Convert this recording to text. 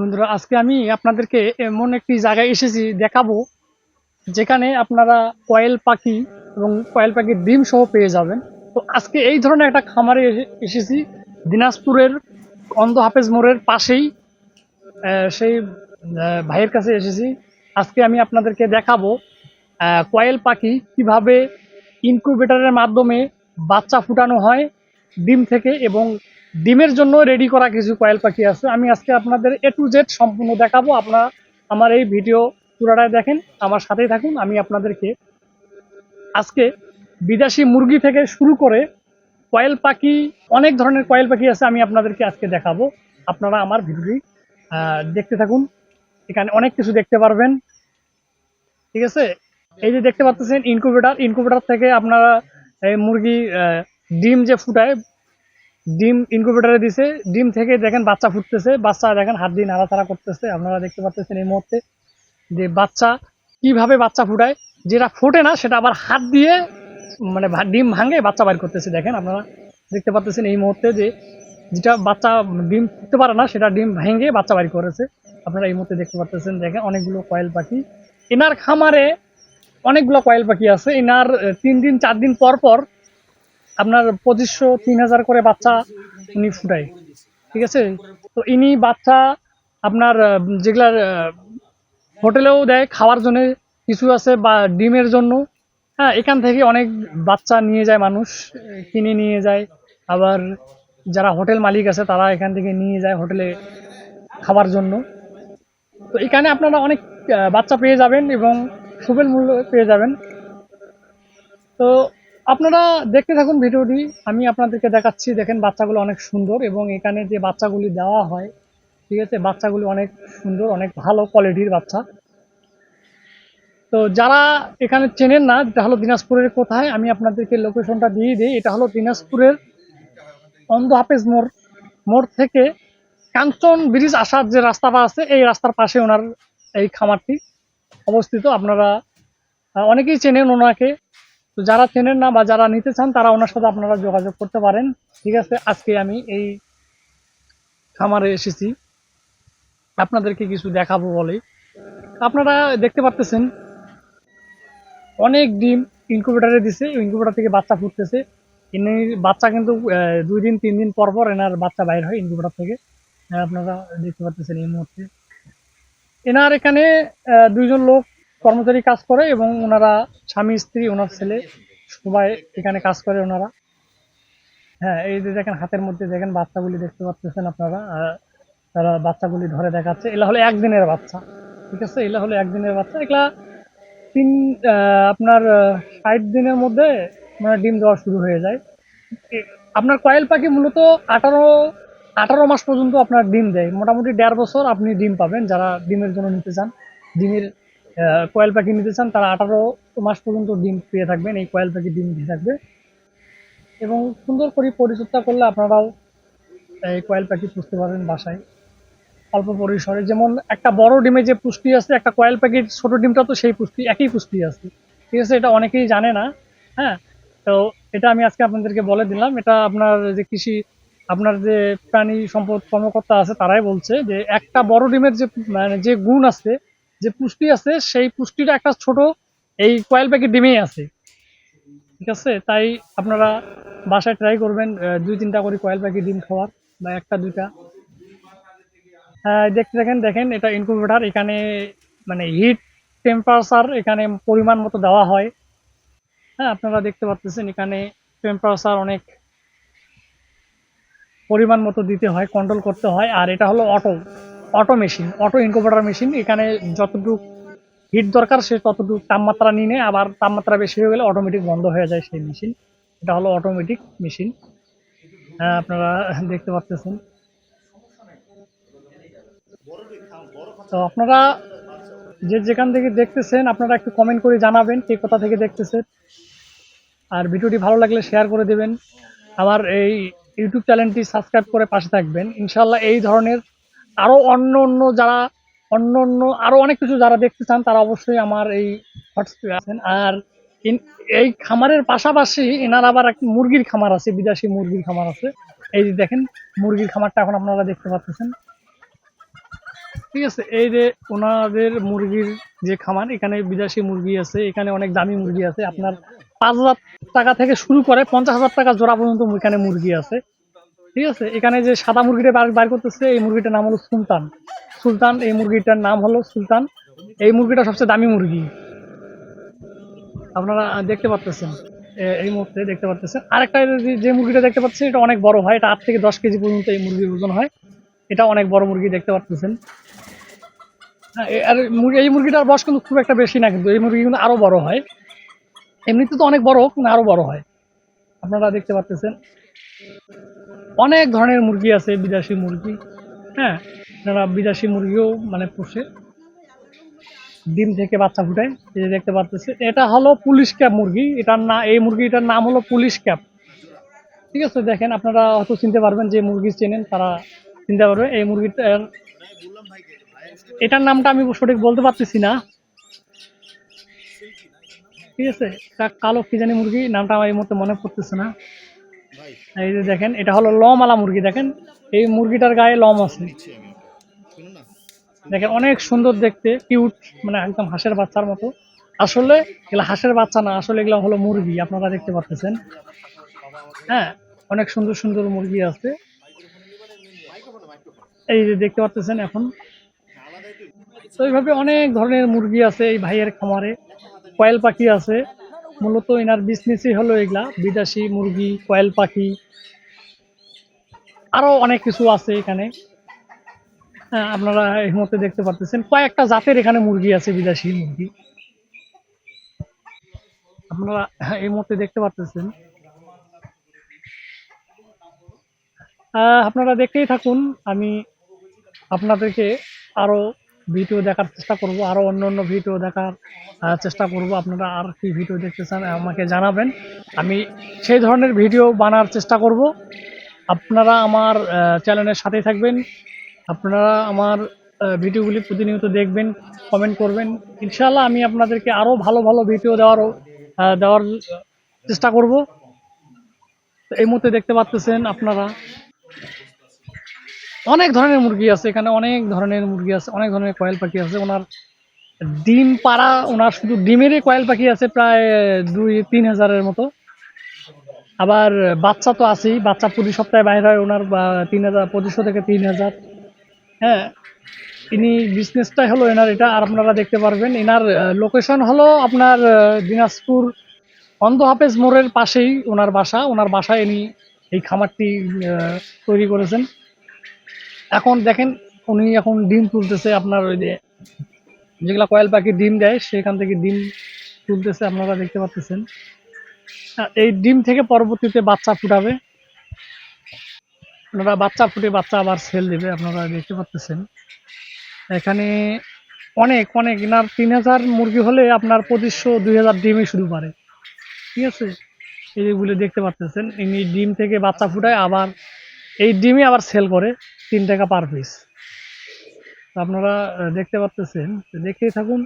বন্ধুরা, আজকে আমি আপনাদেরকে এমন একটি জায়গায় এসেছি, দেখাবো, যেখানে আপনারা কয়েল পাখি এবং কয়েল পাখির ডিম সহ পেয়ে যাবেন। তো আজকে এই ধরনের একটা খামারে এসে- এসেছি, দিনাজপুরের অন্ধ হাফেজ মোড়ের পাশেই সেই ভাইয়ের কাছে এসেছি। আজকে আমি আপনাদেরকে দেখাবো কয়েল পাখি কীভাবে ইনকিউবেটরের মাধ্যমে বাচ্চা ফুটানো হয়, ডিম থেকে এবং ডিমের জন্য রেডি করা কিছু কয়েল পাখি আছে। আমি আজকে আপনাদের এ টু জেড সম্পূর্ণ দেখাবো। আপনারা আমার এই ভিডিও পুরাটাই দেখেন, আমার সাথেই থাকুন। আমি আপনাদেরকে আজকে বিদেশি মুরগি থেকে শুরু করে কয়েল পাখি, অনেক ধরনের কয়েল পাখি আছে আমি আপনাদেরকে আজকে দেখাবো। আপনারা আমার ভিডিওটি দেখতে থাকুন। এখানে অনেক কিছু দেখতে পারবেন। ঠিক আছে? এই যে দেখতে পাচ্ছেন ইনকিউবেটর ইনকিউবেটর থেকে আপনারা এই মুরগি ডিম যে ফুটায় ডিম ইনকিউবেটরে দিছে। ডিম থেকে দেখেন বাচ্চা ফুটতেছে। বাচ্চা দেখেন হাত দিয়ে নাড়াচাড়া করতেছে। আপনারা দেখতে পাচ্ছেন এই মুহূর্তে যে বাচ্চা কীভাবে বাচ্চা ফুটায়, যেটা ফোটে না, সেটা আবার হাত দিয়ে মানে ডিম ভাঙে বাচ্চা বাইর করতেছে। দেখেন আপনারা দেখতে পাচ্ছেন এই মুহূর্তে যে যেটা বাচ্চা ডিম ফুটতে পারে না, সেটা ডিম ভেঙে বাচ্চা বাইর করেছে। আপনারা এই মুহূর্তে দেখতে পাচ্ছেন, দেখেন অনেকগুলো কয়েল পাখি। এনার খামারে অনেকগুলো কয়েল পাখি আছে। এনার তিন দিন, চার দিন পর পর আপনার পঁচিশশো, তিন হাজার করে বাচ্চা উনি ফুটায়। ঠিক আছে? তো ইনি বাচ্চা আপনার যেগুলার হোটেলেও দেয়, খাওয়ার জন্য কিছু আছে বা ডিমের জন্য। হ্যাঁ এখান থেকে অনেক বাচ্চা নিয়ে যায় মানুষ, কিনে নিয়ে যায়। আবার যারা হোটেল মালিক আছে, তারা এখান থেকে নিয়ে যায় হোটেলে খাবার জন্য। তো এখানে আপনারা অনেক বাচ্চা পেয়ে যাবেন এবং সুবেল মূল্য পেয়ে যাবেন। তো আপনারা দেখতে থাকুন ভিডিওটি। আমি আপনাদেরকে দেখাচ্ছি, দেখেন বাচ্চাগুলো অনেক সুন্দর এবং এখানে যে বাচ্চাগুলি দেওয়া হয়, ঠিক আছে, বাচ্চাগুলি অনেক সুন্দর, অনেক ভালো কোয়ালিটির বাচ্চা। তো যারা এখানে চেনেন না, এটা হলো দিনাজপুরের কোথায়, আমি আপনাদেরকে লোকেশনটা দিয়ে দিই। এটা হলো দিনাজপুরের অন্ধ হাফেজ মোড় মোড় থেকে কাঞ্চন ব্রিজ আসার যে রাস্তাটা আছে, এই রাস্তার পাশে ওনার এই খামারটি অবস্থিত। আপনারা অনেকেই চেনেন ওনাকে। তো যারা চেনেন না বা যারা নিতে চান, তারা ওনার সাথে আপনারা যোগাযোগ করতে পারেন। ঠিক আছে, আজকে আমি এই খামারে এসেছি। আপনাদেরকে কিছু দেখাবো বলে আপনারা দেখতে পারতেছেন, অনেক ডিম ইনকিউবেটারে দিছে। ইনকিউবেটার থেকে বাচ্চা ফুটতেছে। এনে বাচ্চা কিন্তু দুই দিন, তিন দিন পর পর এনার বাচ্চা বাইর হয় ইনকিউবেটার থেকে। আপনারা দেখতে পাচ্ছেন এই মুহূর্তে। এনার এখানে দুইজন লোক কর্মচারী কাজ করে এবং ওনারা স্বামী, স্ত্রী, ওনার ছেলে, সবাই এখানে কাজ করে ওনারা। হ্যাঁ এই যে দেখেন হাতের মধ্যে দেখেন বাচ্চাগুলি দেখতে পাচ্ছেন আপনারা। তারা বাচ্চাগুলি ধরে দেখাচ্ছে। এগুলা হলো একদিনের বাচ্চা, ঠিক আছে? এগুলা হলো একদিনের বাচ্চা। এগুলা তিন আপনার ষাট দিনের মধ্যে মানে ডিম দেওয়া শুরু হয়ে যায়। আপনার কয়েল পাখি মূলত আঠারো আঠারো মাস পর্যন্ত আপনার ডিম দেয়। মোটামুটি দেড় বছর আপনি ডিম পাবেন যারা ডিমের জন্য নিতে চান। ডিমের কয়েল পাখি নিতে চান, তারা আঠারো মাস পর্যন্ত ডিম পেয়ে থাকবেন, এই কয়েল পাখি ডিম দিয়ে থাকবে। এবং সুন্দর করে পরিচর্যা করলে আপনারাও এই কয়েল পাখি পুষতে পারবেন বাসায়। অল্প পরিসরে, যেমন একটা বড় ডিমে যে পুষ্টি আছে, একটা কয়েল পাখির ছোট ডিমটা তো সেই পুষ্টি, একই পুষ্টি আছে। ঠিক আছে, এটা অনেকেই জানে না হ্যাঁ? তো এটা আমি আজকে আপনাদেরকে বলে দিলাম। এটা আপনার যে কৃষি, আপনার যে প্রাণী সম্পদ কর্মকর্তা আছে, তারাই বলছে যে একটা বড় ডিমের যে মানে যে গুণ আছে যে পুষ্টি আছে সেই পুষ্টিটা একটা ছোট এই কয়েল পাখির ডিমেই আছে। ঠিক আছে? তাই আপনারা বাসায় ট্রাই করবেন দুই তিনটা করে কয়েল পাখি ডিম খাওয়ার বা একটা দুইটা। আহ, দেখতে দেখেন দেখেন এটা ইনকিউবেটর এখানে মানে হিট টেম্পারেচার এখানে পরিমাণ মতো দেওয়া হয়। হ্যাঁ আপনারা দেখতে পাচ্ছেন এখানে টেম্পারেচার অনেক পরিমাণ মতো দিতে হয় কন্ট্রোল করতে হয়। আর এটা হলো auto auto machine auto incubator machine এখানে যতটুকু হিট দরকার সে ততটুকু তাপমাত্রা নিয়ে নেয় আবার তাপমাত্রা বেশি হয়ে গেলে অটোমেটিক বন্ধ হয়ে যায় সেই মেশিন এটা হলো অটোমেটিক মেশিন আপনারা দেখতে পাচ্ছেন। তো আপনারা যে যেখান থেকে দেখতেছেন, আপনারা একটু কমেন্ট করে জানাবেন কে কোথা থেকে দেখতেছেন আর ভিডিওটি ভালো লাগলে শেয়ার করে দেবেন। আমার এই ইউটিউব চ্যানেলটি সাবস্ক্রাইব করে পাশে থাকবেন। ইনশাল্লাহ এই ধরনের আরও অন্য অন্য যারা, অন্য অন্য আরও অনেক কিছু যারা দেখতে চান, তারা অবশ্যই আমার এই হোয়াটসঅ্যাপে আছেন। আর এই খামারের পাশাপাশি এনার আবার এক মুরগির খামার আছে, বিদেশি মুরগির খামার আছে। এই যে দেখেন, মুরগির খামারটা এখন আপনারা দেখতে পাচ্ছেন। ঠিক আছে, এই যে ওনাদের মুরগির যে খামার, এখানে বিদেশি মুরগি আছে, এখানে অনেক দামি মুরগি আছে। আপনার পাঁচ হাজার টাকা থেকে শুরু করে পঞ্চাশ হাজার টাকা জোড়া পর্যন্ত এখানে মুরগি আছে। ঠিক আছে এখানে যে সাদা মুরগিটা বার- করতেছে এই মুরগিটার নাম হলো সুলতান। সুলতান এই মুরগিটার নাম হলো সুলতান। এই মুরগিটা সবচেয়ে দামি মুরগি। আপনারা দেখতে পাচ্ছেন এই মুহূর্তে দেখতে পাচ্ছেন আরেকটা যে- মুরগিটা দেখতে পাচ্ছেন এটা অনেক বড় হয় এটা আট থেকে দশ কেজি পর্যন্ত এই মুরগির ওজন হয়। এটা অনেক বড় মুরগি দেখতে পাচ্ছেন হ্যাঁ, আর এই মুরগিটার বয়স কিন্তু খুব একটা বেশি না কিন্তু এই মুরগি কিন্তু আরও বড় হয়। এমনিতে তো অনেক বড় কিন্তু আরও বড় হয়। আপনারা দেখতে পাচ্ছেন অনেক ধরনের মুরগি আছে, বিদেশি মুরগি। হ্যাঁ যারা বিদেশি মুরগিও মানে পোষে। ডিম থেকে বাচ্চা ফুটায়, এই দেখতে পাচ্ছেন এটা হলো পুলিশ ক্যাপ মুরগি। এটার না, এই মুরগিটার নাম হলো পুলিশ ক্যাপ। ঠিক আছে, দেখেন, আপনারা হয়তো চিনতে পারবেন যে মুরগি চেনেন, তারা চিনতে পারবে। এই মুরগিটার, এটার নামটা আমি সঠিক বলতে পারতেছি না। ঠিক আছে কালো কি জানি মুরগি, নামটা আমার এই মুহূর্তে মনে পড়তেছে না। এই যে দেখেন এটা হলো লমালা মুরগি দেখেন? এই মুরগিটার গায়ে লম আছে। দেখেন অনেক সুন্দর দেখতে কিউট মানে একদম হাঁসের বাচ্চার মতো। আসলে এগুলো হাঁসের বাচ্চা না আসলে এগুলো হলো মুরগি আপনারা দেখতে পাচ্ছেন হ্যাঁ অনেক সুন্দর সুন্দর মুরগি আছে। এই যে দেখতে পাচ্ছেন এখন। তো এইভাবে অনেক ধরনের মুরগি আছে এই ভাইয়ের খামারে। কয়েল পাখি আছে। মূলত এনার বিজনেসই হলো এগুলা বিদেশি মুরগি কয়েল পাখি আরও অনেক কিছু আছে এখানে। হ্যাঁ, আপনারা এই মুহূর্তে দেখতে পাচ্ছেন কয়েকটা জাতের এখানে মুরগি আছে বিদেশি মুরগি। আপনারা এই মুহূর্তে দেখতে পাচ্ছেন আহ, আপনারা দেখতেই থাকুন আমি আপনাদেরকে আরও ভিডিও দেখার চেষ্টা করব আরও অন্য অন্য ভিডিও দেখার চেষ্টা করব। আপনারা আর কি ভিডিও দেখতে চান আমাকে জানাবেন। আমি সেই ধরনের ভিডিও বানার চেষ্টা করব। আপনারা আমার চ্যানেলের সাথেই থাকবেন। আপনারা আমার ভিডিওগুলি প্রতিনিয়ত দেখবেন কমেন্ট করবেন। ইনশাআল্লাহ আমি আপনাদেরকে আরও ভালো ভালো ভিডিও দেওয়ারও দেওয়ার চেষ্টা করব। এই মুহূর্তে দেখতে পাচ্ছেন আপনারা। অনেক ধরনের মুরগি আছে, এখানে অনেক ধরনের মুরগি আছে, অনেক ধরনের কয়েল পাখি আছে। ওনার ডিম পাড়া, ওনার শুধু ডিমেরই কয়েল পাখি আছে প্রায় দুই, তিন হাজারের মতো। আবার বাচ্চা তো আছেই, বাচ্চা প্রতি সপ্তাহে বাইরে হয় ওনার তিন হাজার, পঁচিশশো থেকে তিন হাজার। হ্যাঁ ইনি বিজনেসটাই হলো এনার এটা, আর আপনারা দেখতে পারবেন। এনার লোকেশন হলো আপনার দিনাজপুর অন্ধ হাফেজ মোড়ের পাশেই ওনার বাসা। ওনার বাসায় ইনি এই খামারটি তৈরি করেছেন। এখন দেখেন, উনি এখন ডিম তুলতেছে আপনার ওই যে যেগুলা কয়েল পাখি ডিম দেয়, সেখান থেকে ডিম তুলতেছে, আপনারা দেখতে পাচ্ছেন। এই ডিম থেকে পরবর্তীতে বাচ্চা ফুটাবে। আপনারা বাচ্চা ফুটে বাচ্চা আবার সেল দেবে, আপনারা দেখতে পাচ্ছেন। এখানে অনেক অনেক এনার তিন হাজার মুরগি হলে আপনার পঁচিশশো, দুই হাজার ডিমই শুরু পারে ঠিক আছে? এই যেগুলো দেখতে পাচ্ছেন, ইনি ডিম থেকে বাচ্চা ফুটায়, আবার এই ডিমই আবার সেল করে। তিন টাকা পার পিস আপনারা দেখতে পাচ্ছেন দেখতেই থাকুন